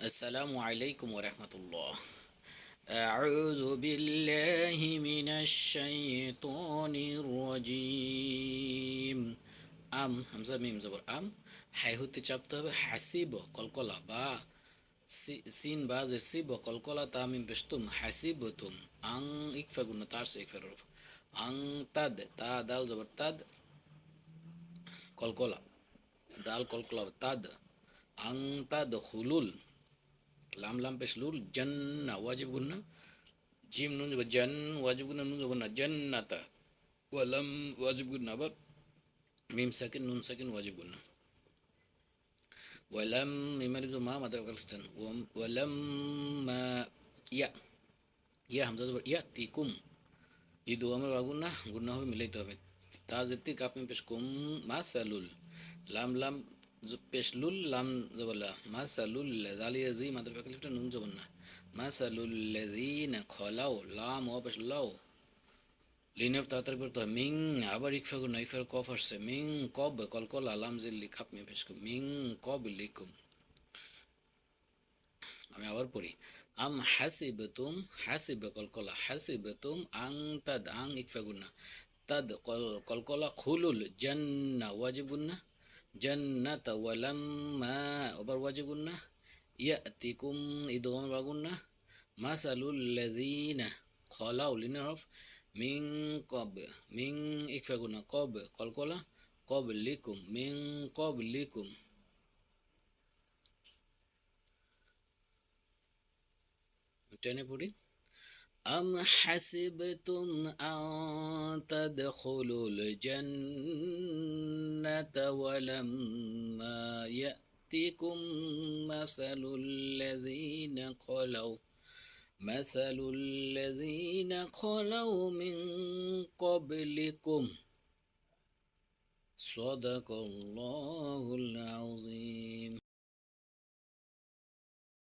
السلام عليكم ورحمة الله أعوذ بالله من الشيطان الرجيم আম হামজা মিম জবর আম হাই হতে চাপতে হবে হাসিব কলকলা বা সি- সিন বা যে সিব কলকলা তা মিম পেশতুম হাসিব তুম আং ইকফা গুণ তার সে ইকফা রফ আং তাদ তা দাল জবর তাদ কলকলা দাল কলকলা তাদ আং তাদ খুলুল লাম লাম পেশ লুল জান্না ওয়াজিব গুন্না জিম নুন যাব জান ওয়াজিব গুন্না নুন যাব না জান্নাতা ওয়ালাম ওয়াজিব গুন্না আবার মিম সাকিন নুন সাকিন ওয়াজিব গুন্না ওয়ালাম মিমারি জো মা মাদার কালস্তান ওয়ালাম মা ইয়া ইয়া হামজা জবর ইয়া তিকুম এই দু আমার গুন্না গুন্না হবে মিলাইতে হবে তা যেতে কাফ মিম পেশ কুম মা সালুল লাম লাম পেশলুল লাম জবলা মাসালুল জালিয়া জি মাদ্র ফাকালিফটা নুন জবন না। মাসালুল লাযিনা খলাও লাম ও পেশলাও লিনেফ তাতার করতে হয়। মিং আবার ইকফা গুণ ইফার কফ আসছে। মিং কব কলকল আলাম যে লিখাপ মে পেশ মিং কব লিকুম। আমি আবার পড়ি। আম হাসিবতুম, হাসিব কলকলা হাসিবতুম আং তাদ, আং ইকফা গুন্না তাদ কলকলা খুলুল জান্না ওয়াজিব গুন্না জান্নাত ওয়ালাম্মা ওবার ওয়াজিব গুন্না ইয়াতিকুম ইদগম বাগুন্না মাসালুল লাযিনা খলাউ লিনারফ মিন কব মিন ইকফা গুন্না কব কলকলা কবলিকুম মিন কবলিকুম টেনে পড়ি أم حسبتم أن تدخلوا الجنة ولما يأتكم مثل الذين خلوا مثل الذين خلوا من قبلكم. صدق الله العظيم.